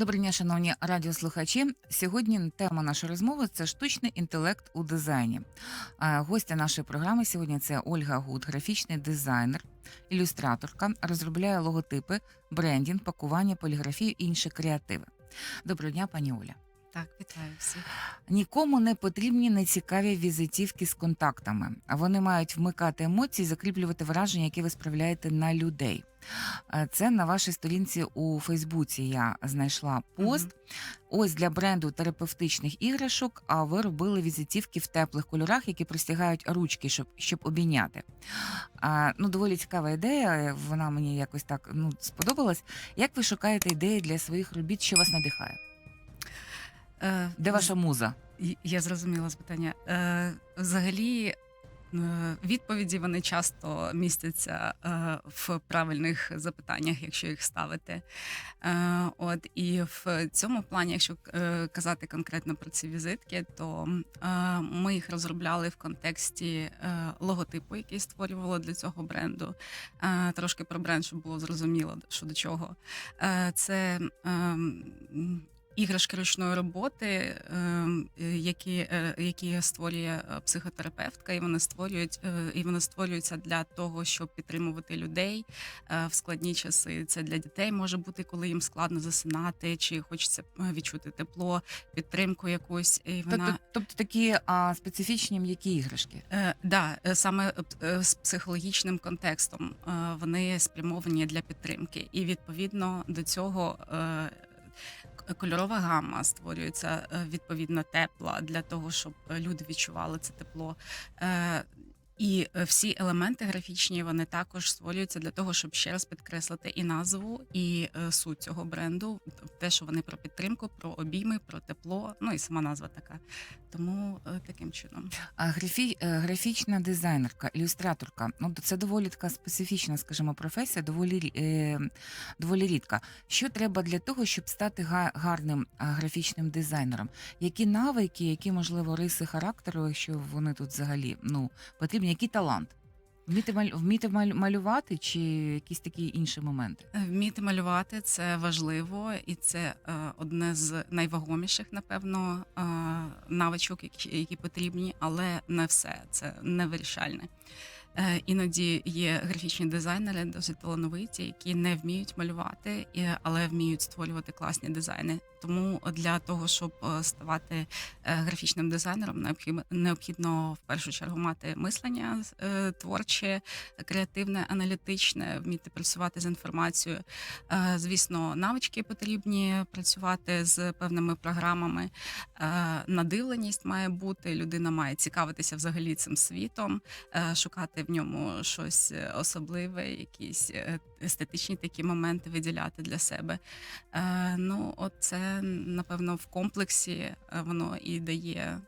Доброго дня, шановні радіослухачі. Сьогодні тема нашої розмови це штучний інтелект у дизайні. Гостя нашої програми сьогодні це Ольга Гуд, графічний дизайнер, ілюстраторка, розробляє логотипи, брендінг, пакування, поліграфію і інші креативи. Доброго дня, пані Оля. Так, вітаю всіх. Нікому не потрібні нецікаві візитівки з контактами. А Вони мають вмикати емоції, закріплювати враження, які ви справляєте на людей. Е, Це на вашій сторінці у Фейсбуці. Я знайшла пост. Мгм. Ось для бренду терапевтичних іграшок. А ви робили візитівки в теплих кольорах, які простягають ручки, щоб, щоб обійняти. А, ну, доволі цікава ідея. Вона мені якось так ну, сподобалась. Як ви шукаєте ідеї для своїх робіт, що вас надихає? Е, Де ваша муза? Я зрозуміла запитання. Е, взагалі, е, відповіді вони часто містяться е, в правильних запитаннях, якщо їх ставити. Е, от і в цьому плані, якщо е, казати конкретно про ці візитки, то е, ми їх розробляли в контексті е, логотипу, який створювало для цього бренду. Е, трошки про бренд, щоб було зрозуміло, що до чого. Е, це ем, іграшки ручної роботи, ем, е, які, е, які створює е, психотерапевтка, і вони створюють і вони створюються для того, щоб підтримувати людей в складні часи. Це для дітей може бути, коли їм складно засинати, чи хочеться відчути тепло, підтримку якусь. І вона Тобто, тобто такі а, специфічні м'які іграшки. Е, да, саме з психологічним контекстом вони спрямовані для підтримки, і відповідно до цього. Е, Кольорова гама створюється е, відповідно тепла для того, щоб е, люди відчували це тепло. І е, всі елементи графічні вони також створюються для того, щоб ще раз підкреслити і назву, і е, суть цього бренду. Те, що вони про підтримку, про обійми, про тепло. Ну і сама назва така. Тому е, таким чином. А графі, графічна дизайнерка, ілюстраторка. Ну це доволі така специфічна, скажімо, професія, доволі е, доволі рідка. Що треба для того, щоб стати гарним графічним дизайнером? Які навики, які можливо риси характеру, якщо вони тут взагалі ну потрібні, який талант? Вміти маль, вміти малювати чи якісь такі інші моменти? Е, Вміти малювати це важливо, і це е, одне з найвагоміших, напевно, е, навичок, які, які потрібні, але не все це не вирішальне. Е, Іноді є графічні дизайнери, досить талановиті, які не вміють малювати, але вміють створювати класні дизайни. Тому для того, щоб е, ставати е, графічним дизайнером, необхідно в першу чергу мати мислення творче, креативне, аналітичне, вміти працювати з інформацією. Звісно, навички потрібні працювати з певними програмами. Надивленість має бути. Людина має цікавитися взагалі цим світом, е, шукати в ньому щось е, особливе, якісь е, естетичні такі моменти виділяти для себе. Е, Ну, от це напевно в комплексі воно і дає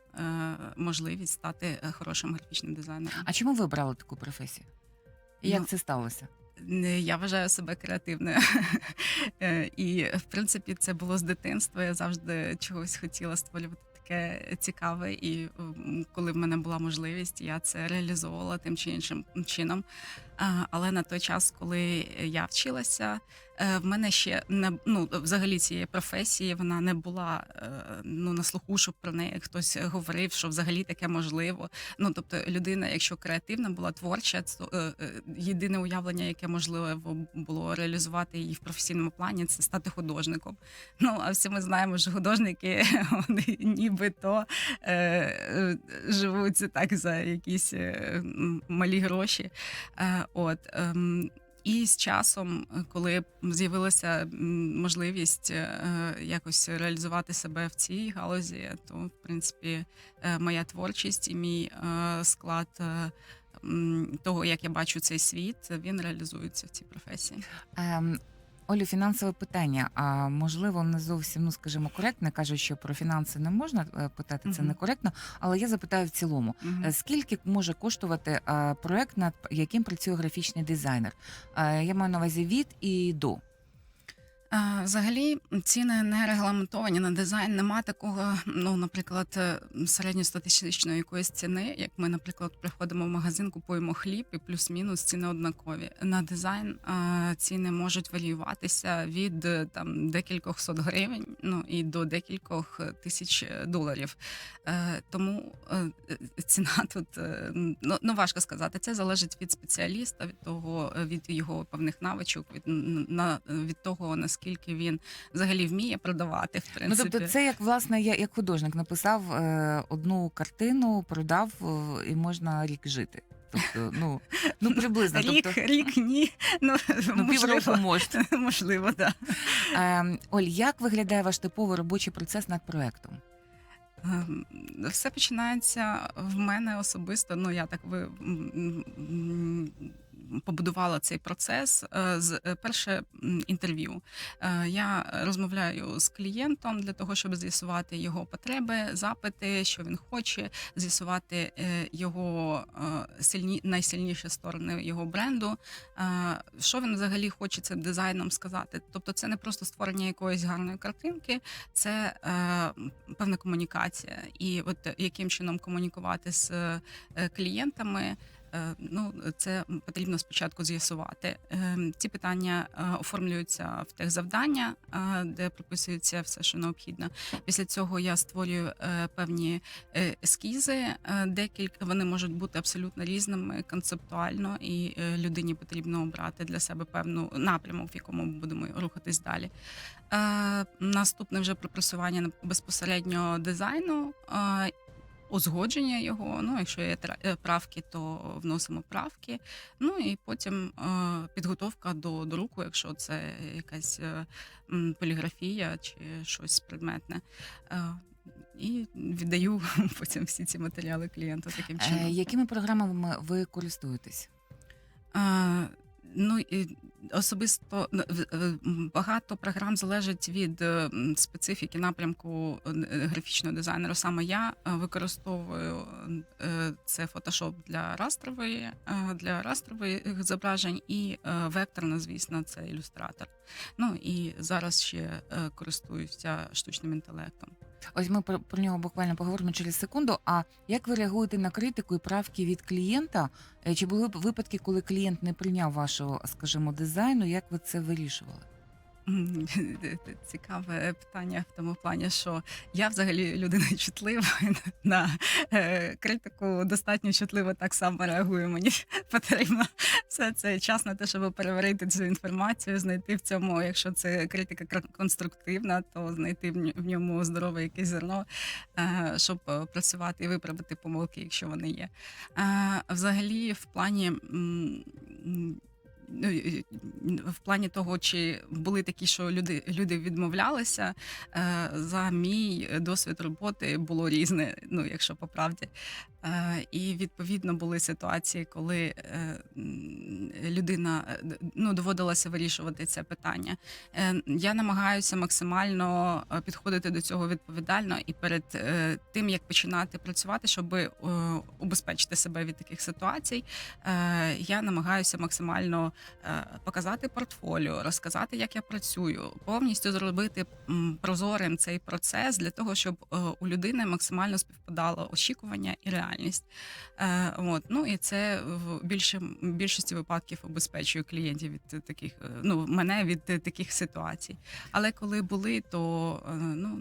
можливість стати хорошим графічним дизайнером. А чому ви обрали таку професію? І як Ну, це сталося? Я вважаю себе креативною. І, в принципі, це було з дитинства. Я завжди чогось хотіла створювати таке цікаве. І коли в мене була можливість, я це реалізовувала тим чи іншим чином. Але на той час, коли я вчилася, в мене ще не ну взагалі цієї професії вона не була е, ну на слуху, щоб про неї хтось говорив, що взагалі таке можливо. Ну тобто, людина, якщо креативна була творча, то е, е, єдине уявлення, яке можливо було реалізувати її в професійному плані, це стати художником. Ну а всі ми знаємо, що художники вони нібито е, е, живуть так за якісь е, малі гроші. Е, от. Ем, і з часом, е, коли з'явилася можливість е, якось реалізувати себе в цій галузі, то в принципі е, моя творчість і мій е, склад е, того, як я бачу цей світ, він реалізується в цій професії. Олю, фінансове питання. А можливо, не зовсім, ну скажімо, коректне. кажуть, що про фінанси не можна е, питати, це Мгм. некоректно. Але я запитаю в цілому: Мгм. Е, скільки може коштувати е, проект, над яким працює графічний дизайнер? Е, Я маю на увазі від і до. Взагалі ціни не регламентовані на дизайн. Нема такого, ну, наприклад, е, середньостатистичної якоїсь ціни. Як ми, наприклад, приходимо в магазин, купуємо хліб і плюс-мінус ціни однакові. На дизайн ціни можуть варіюватися від е, там декількох сот гривень, ну і до декількох е, тисяч доларів. Тому ціна тут ну, ну важко сказати. Це залежить від спеціаліста, від того, від його певних навичок, від на від того наскільки він взагалі вміє продавати. В Ну, принципі, тобто, це як власне я як художник написав е, одну картину, продав е, і можна рік жити. Тобто, ну, ну приблизно. рік, тобто, рік ні. Ну, ну, півроку можливо, можна. можливо, так. Е, Оль, як виглядає ваш типовий робочий процес над проектом? Ем, Все починається в мене особисто. Ну я так ви побудувала цей процес е, з е, перше інтерв'ю. Е, Я розмовляю з клієнтом для того, щоб з'ясувати його потреби, запити, що він хоче, з'ясувати його сильні найсильніші сторони його бренду. Що він взагалі хоче цим дизайном сказати? Тобто, це не просто створення якоїсь гарної картинки, це певна комунікація, і от яким чином комунікувати з клієнтами. Е, Ну, це потрібно спочатку з'ясувати. Е, Ці питання е, оформлюються в техзавдання, е, де прописується все, що необхідно. Після цього я створюю певні ескізи. Декілька вони можуть бути абсолютно різними концептуально, і людині потрібно обрати для себе певну напрямок, в якому будемо рухатись далі. Наступне вже пропрацювання на- безпосередньо дизайну. Узгодження його, ну якщо є е, правки, то вносимо правки. Ну і потім е, підготовка до друку, якщо це якась е, поліграфія чи щось предметне. І віддаю потім всі ці матеріали клієнту таким чином. Якими програмами ви користуєтесь? Ну особисто ну, багато програм залежить від специфіки напрямку е, графічного дизайнера. Саме я е, використовую е, це Photoshop для растрової, для растрових зображень, і векторно, звісно, це ілюстратор. Ну і зараз ще користуюся штучним інтелектом. Ось ми про, про нього буквально поговоримо через секунду. А як ви реагуєте на критику і правки від клієнта? Е, Чи були б випадки, коли клієнт не прийняв вашого, скажімо, дизайну? Як ви це вирішували? Цікаве питання в тому плані, що я взагалі людина чутлива на е, критику достатньо чутливо так само реагую. Мені потрібно все це час на те, щоб переварити цю інформацію, знайти в цьому, якщо це критика кр- конструктивна, то знайти в ньому здорове якесь зерно, е, щоб е, працювати і виправити помилки, якщо вони є. Взагалі, в плані. Ну, в плані того, чи були такі, що люди, люди відмовлялися, е, за мій досвід роботи було різне, ну якщо по правді. Е, І відповідно були ситуації, коли е, людина е, ну, доводилося вирішувати це питання. Е, Я намагаюся максимально е, підходити до цього відповідально і перед тим, як починати працювати, щоб убезпечити себе від таких ситуацій, я намагаюся максимально показати портфоліо, розказати, як я працюю, повністю зробити прозорим цей процес для того, щоб у людини максимально співпадало очікування і реальність. От ну і це в більшості випадків обезпечує клієнтів від таких, е, ну мене від е, таких ситуацій. Але коли були, то е, ну.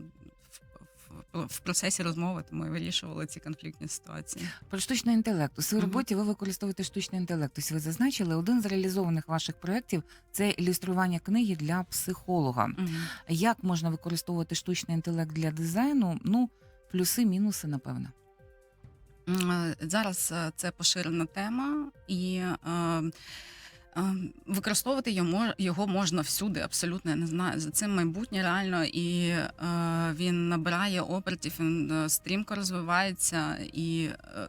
в- процесі розмови тому і вирішували ці конфліктні ситуації. Про штучний інтелект. У своїй роботі ви використовуєте штучний інтелект. Ось ви зазначили, один з реалізованих ваших проєктів це ілюстрування книги для психолога. Мгм. Як можна використовувати штучний інтелект для дизайну? Ну, плюси, мінуси, напевно. Е, Зараз е, це поширена тема, і е, використовувати його, його можна всюди, абсолютно я не знаю. За цим майбутнє реально, і е, він набирає обертів, він стрімко розвивається. І е,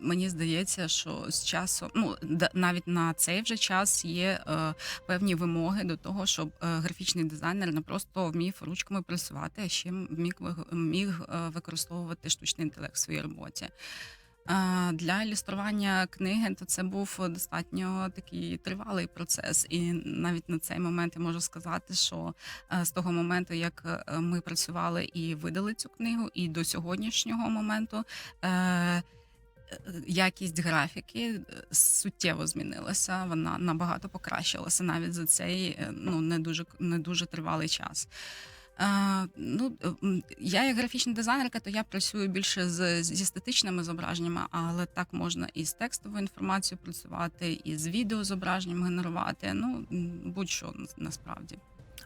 мені здається, що з часом, ну навіть на цей вже час є е, певні вимоги до того, щоб графічний дизайнер не просто вмів ручками працювати, а ще міг, міг використовувати штучний інтелект в своїй роботі. А, Для ілюстрування книги то це був достатньо такий тривалий процес, і навіть на цей момент я можу сказати, що е, з того моменту, як е, ми працювали і видали цю книгу, і до сьогоднішнього моменту. е, Якість графіки е, суттєво змінилася. Вона набагато покращилася навіть за цей е, ну не дуже не дуже тривалий час. Е, ну, е, я як графічна дизайнерка, то я працюю більше з, зі статичними зображеннями, але так можна і з текстовою інформацією працювати, і з відеозображенням генерувати. Ну будь-що насправді.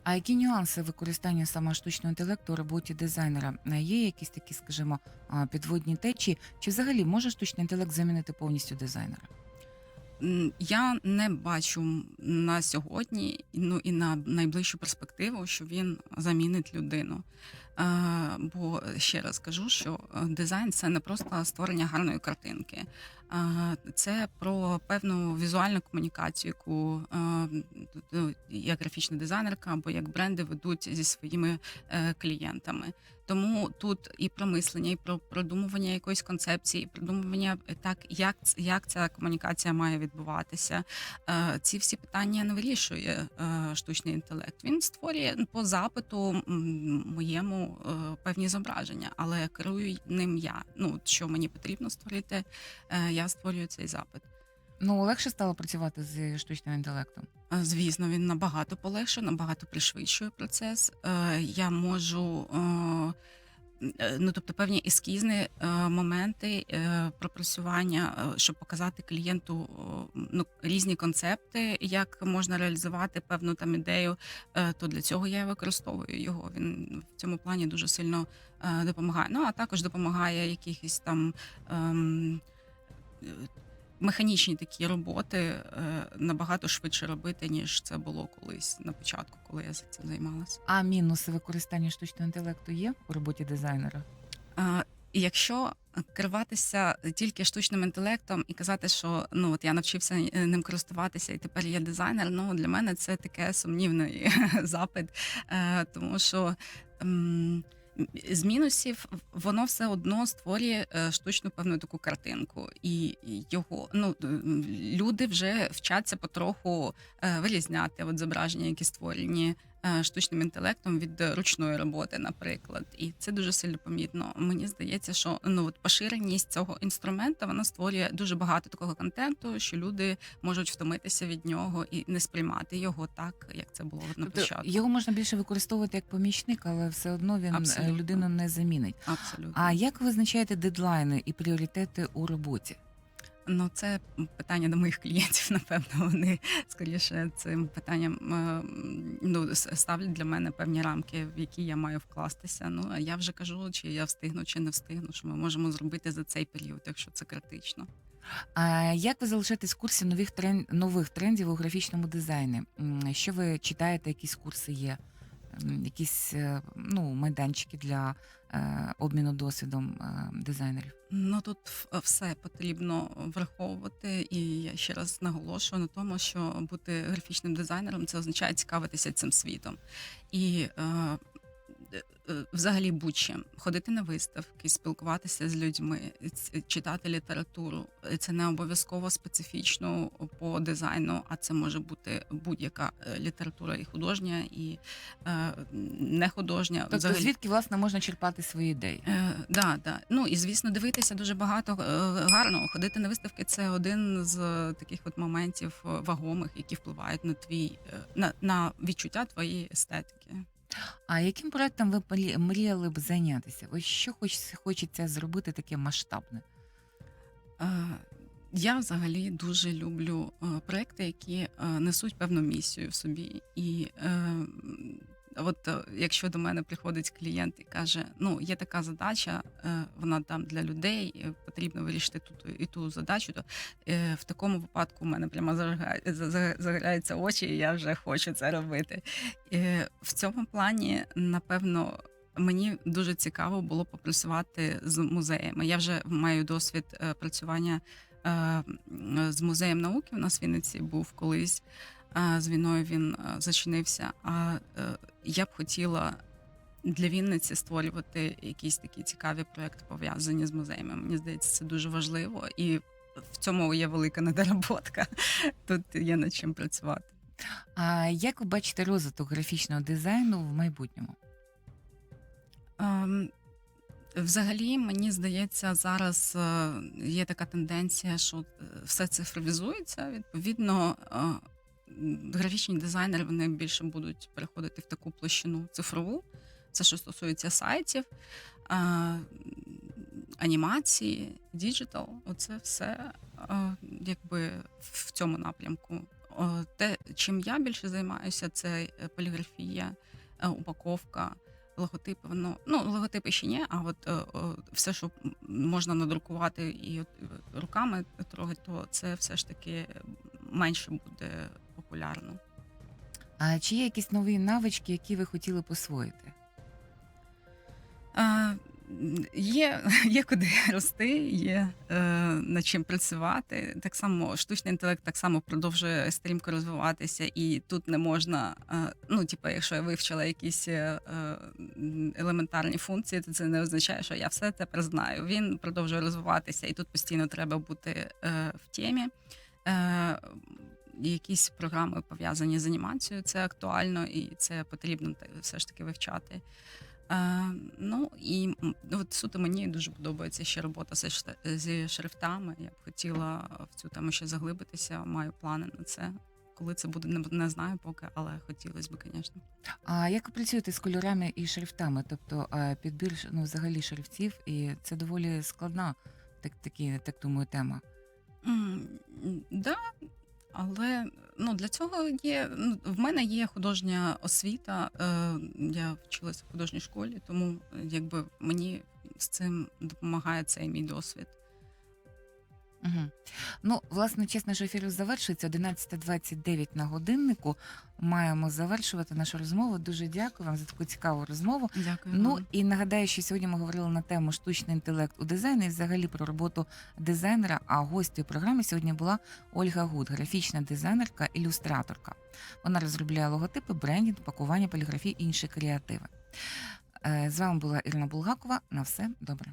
А які нюанси використання саме штучного інтелекту у роботі дизайнера? Е, Є якісь такі, скажімо, підводні течії? Чи взагалі може штучний інтелект замінити повністю дизайнера? Я не бачу на сьогодні, ну і на найближчу перспективу, що він замінить людину. Е, Бо ще раз кажу, що е, дизайн це не просто створення гарної картинки, Е, це про певну візуальну комунікацію, яку ну, як графічна дизайнерка або як бренди ведуть зі своїми клієнтами. Тому тут і про мислення, і про продумування якоїсь концепції, і продумування е, так, як, як ця комунікація має відбуватися. Е, Ці всі питання не вирішує е, штучний інтелект. Він створює ну, по запиту моєму певні зображення, але керую ним я. Ну що мені потрібно створити, я створюю цей запит. Ну легше стало працювати з штучним інтелектом. Е, Звісно, він набагато полегшує, набагато пришвидшує процес. Е, Я можу. е, Ну, тобто певні ескізні моменти пропрацювання, щоб показати клієнту ну, різні концепти, як можна реалізувати певну там ідею, то для цього я використовую його. Він в цьому плані дуже сильно допомагає. Ну а також допомагає якихось там. Ем, механічні такі роботи е, набагато швидше робити, ніж це було колись на початку, коли я цим займалася. А мінуси використання штучного інтелекту є у роботі дизайнера? Е, якщо керуватися тільки штучним інтелектом і казати, що ну от я навчився е, ним користуватися, і тепер я дизайнер. Ну для мене це таке сумнівний запит, е, тому що. З мінусів воно все одно створює е, штучну певну таку картинку, і його ну люди вже вчаться потроху е, вирізняти от зображення, які створені штучним інтелектом від е, ручної роботи, наприклад, і це дуже сильно помітно. Мені здається, що ну от поширеність цього інструмента вона створює дуже багато такого контенту, що люди можуть втомитися від нього і не сприймати його так, як це було на Тобто початку. його можна більше використовувати як помічник, але все одно він е, Абсолютно. людину не замінить. Абсолютно. А як визначаєте дедлайни і пріоритети у роботі? Ну, це питання до моїх клієнтів. Напевно, вони скоріше цим питанням е, ну, ставлять для мене певні рамки, в які я маю вкластися. Ну а я вже кажу, чи я встигну, чи не встигну, що ми можемо зробити за цей період, якщо це критично. А як ви залишаєтесь в курсі нових трен... нових трендів у графічному дизайні? Що ви читаєте? Якісь курси є? Якісь е, ну, майданчики для обміну досвідом е, дизайнерів? Ну тут все потрібно враховувати, і я ще раз наголошую на тому, що бути графічним дизайнером це означає цікавитися цим світом. І е, е, е, взагалі будь-чим ходити на виставки, спілкуватися з людьми, читати літературу. Це не обов'язково специфічно по дизайну, а це може бути будь-яка е, література і художня, і е, не художня. Тобто, звідки власне можна черпати свої ідеї? Е, да, да. Ну і звісно, дивитися дуже багато е, гарного. Ходити на виставки це один з е, таких от моментів е, вагомих, які впливають на твій е, на, на відчуття твоєї естетики. А яким проектом ви мріяли б зайнятися? Ось що хочеться, хочеться зробити таке масштабне? Я взагалі дуже люблю е, проекти, які несуть певну місію в собі. І е, от е, якщо до мене приходить клієнт і каже: ну є така задача, е, вона там для людей, е, потрібно вирішити ту і ту задачу, то в такому випадку у мене прямо загоряються очі, і я вже хочу це робити. В цьому плані, напевно. Мені дуже цікаво було попрацювати з музеями. Я вже маю досвід працювання з музеєм науки. У нас в Вінниці був колись. З війною він е, зачинився. А е, я б хотіла для Вінниці створювати якісь такі цікаві проекти пов'язані з музеями. Мені здається, це дуже важливо, і в цьому є велика недоработка. Тут є над чим працювати. А як ви бачите розвиток графічного дизайну в майбутньому? Ем, Взагалі, мені здається, зараз е, є така тенденція, що все цифровізується. Відповідно, графічні дизайнери вони більше будуть переходити в таку площину цифрову. Це що стосується сайтів, анімації, діджитал. Оце все якби в цьому напрямку. Те, чим я більше займаюся, це е, поліграфія, е, упаковка логотипи, воно ну логотипи ще ні, а от е, все, що можна надрукувати і руками трогати, то це все ж таки менше буде популярно. А чи є якісь нові навички, які ви хотіли посвоїти? Е, Є, є куди рости, є е, над чим працювати. Так само штучний інтелект так само продовжує стрімко розвиватися, і тут не можна. Е, ну, типу, якщо я вивчила якісь е, елементарні функції, то це не означає, що я все тепер знаю. Він продовжує розвиватися, і тут постійно треба бути е, в темі. Е, якісь програми пов'язані з анімацією, це актуально і це потрібно все ж таки вивчати. Е, ну і от суто мені дуже подобається ще робота зі, шрифтами. Я б хотіла в цю тему ще заглибитися. Маю плани на це. Коли це буде, не, знаю поки, але хотілося б, звісно. А як ви працюєте з кольорами і шрифтами? Тобто е, підбір ну, взагалі шрифтів, і це доволі складна, так, такі, так думаю, тема. М, Да, але ну, для цього є. Ну, в мене є художня освіта. Е, я вчилася в художній школі, тому е, якби мені з цим допомагає цей мій досвід. Угу. Ну, власне, чесно, що ефір завершується 11.29 на годиннику. Маємо завершувати нашу розмову. Дуже дякую вам за таку цікаву розмову. Дякую. Ну і нагадаю, що сьогодні ми говорили на тему штучний інтелект у дизайні і взагалі про роботу дизайнера. А гостю програми сьогодні була Ольга Гуд, графічна дизайнерка, ілюстраторка. Вона розробляє логотипи, брендінг, пакування, поліграфії і інші креативи. Е, З вами була Ірина Булгакова. На все добре.